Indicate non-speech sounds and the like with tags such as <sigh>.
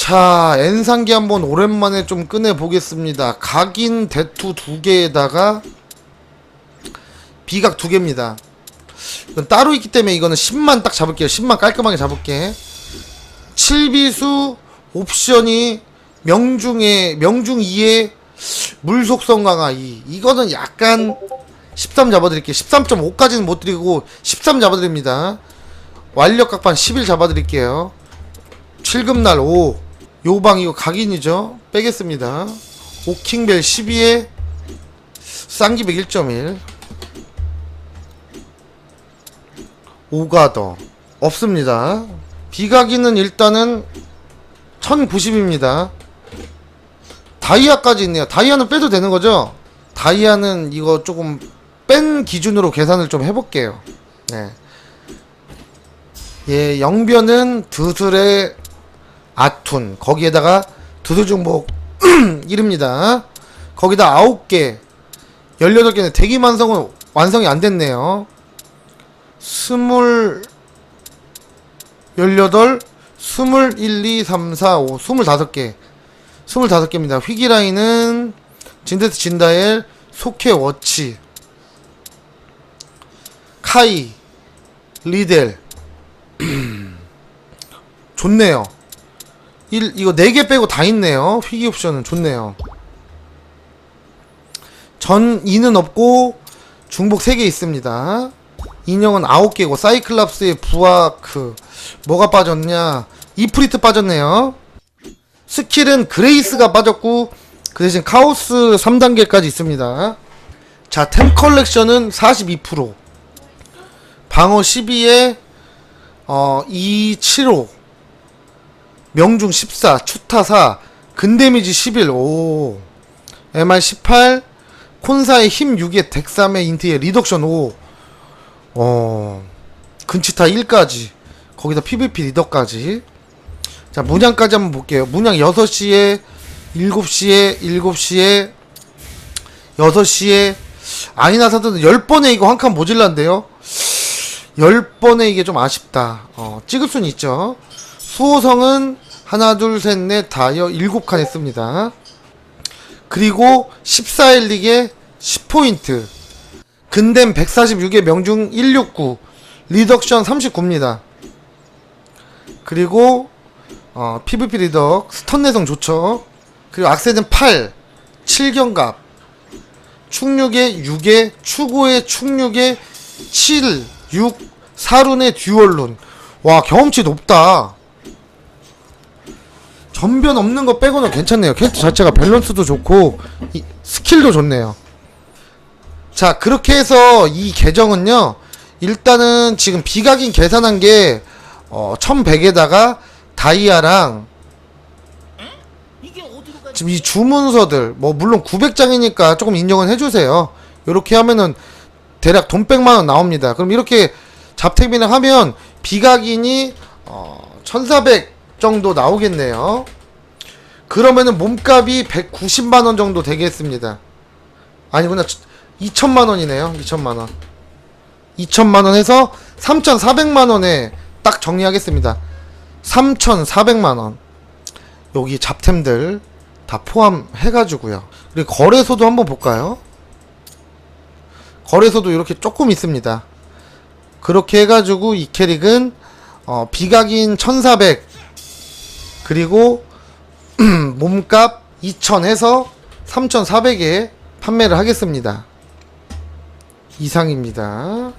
자, 엔상기 한번 오랜만에 좀 꺼내 보겠습니다. 각인 대투 두 개에다가 비각 두 개입니다. 이건 따로 있기 때문에 이거는 10만 딱 잡을게요. 10만 깔끔하게 잡을게. 7비수 옵션이 명중에 명중 2에 물속성 강화 2. 이거는 약간 13 잡아드릴게요. 13.5까지는 못 드리고 13 잡아드립니다. 완력 각반 11 잡아드릴게요. 7금날 5 요방 이거 각인이죠. 빼겠습니다. 오킹벨 12에 쌍기백 1.1 오가더. 없습니다. 비각인은 일단은 1090입니다. 다이아까지 있네요. 다이아는 빼도 되는 거죠? 다이아는 이거 조금 뺀 기준으로 계산을 좀 해볼게요. 네. 예, 영변은 드슬의 아툰 거기에다가 두두중복 <clears throat> 1입니다. 거기다 9개 18개는 대기 완성은 완성이 안 됐네요. 스물 18 스물 1, 2, 3, 4, 5 25개. 25개입니다. 휘기라인은 진데스 진다엘 소케 워치 카이 리델. <clears throat> 좋네요 1 이거 4개 빼고 다 있네요. 휘기 옵션은 좋네요. 전 2는 없고 중복 3개 있습니다. 인형은 9개고 사이클랍스의 부하크 뭐가 빠졌냐? 이프리트 빠졌네요. 스킬은 그레이스가 빠졌고 그 대신 카오스 3단계까지 있습니다. 자 템 컬렉션은 42% 방어 12에 어, 275 명중 14 추타 4 근데미지 11 오. MR 18 콘사의 힘 6에 덱 3의 인트의 리덕션 5 어. 근치타 1까지. 거기다 PVP 리더까지. 자 문양까지 한번 볼게요. 문양 6시에 7시에 7시에 6시에. 아니나사드는 10번에 이거 한 칸 모질란데요. 10번에 이게 좀 아쉽다. 어, 찍을 수는 있죠 수호성은 하나 둘 셋 넷 다여 7칸 했습니다. 그리고 14일릭에 10포인트. 근댐 146에 명중 169 리덕션 39입니다. 그리고 어, PVP 리덕 스턴 내성 좋죠 그리고 악세는 8 7경갑. 축6에 6에 추고에 축6에 7 6 사룬의 듀얼룬 와 경험치 높다 전변 없는 거 빼고는 괜찮네요. 캐릭터 자체가 밸런스도 좋고 이, 스킬도 좋네요. 자 그렇게 해서 이 계정은요 일단은 지금 비각인 계산한 게 어, 1100에다가 다이아랑? 지금 이 주문서들 뭐 물론 900장이니까 조금 인정은 해주세요. 이렇게 하면은 대략 돈 100만원 나옵니다. 그럼 이렇게 잡택비를 하면 비각인이 어, 1400 정도 나오겠네요. 그러면은 몸값이 190만원 정도 되겠습니다. 아니구나. 2천만원이네요. 2천만원. 2천만원 해서 3,400만원에 딱 정리하겠습니다. 3,400만원. 여기 잡템들 다 포함해가지고요. 그리고 거래소도 한번 볼까요? 거래소도 이렇게 조금 있습니다. 그렇게 해가지고 이 캐릭은 어, 비각인 1400 그리고 <clears throat> 몸값 2000 해서 3400에 판매를 하겠습니다. 이상입니다.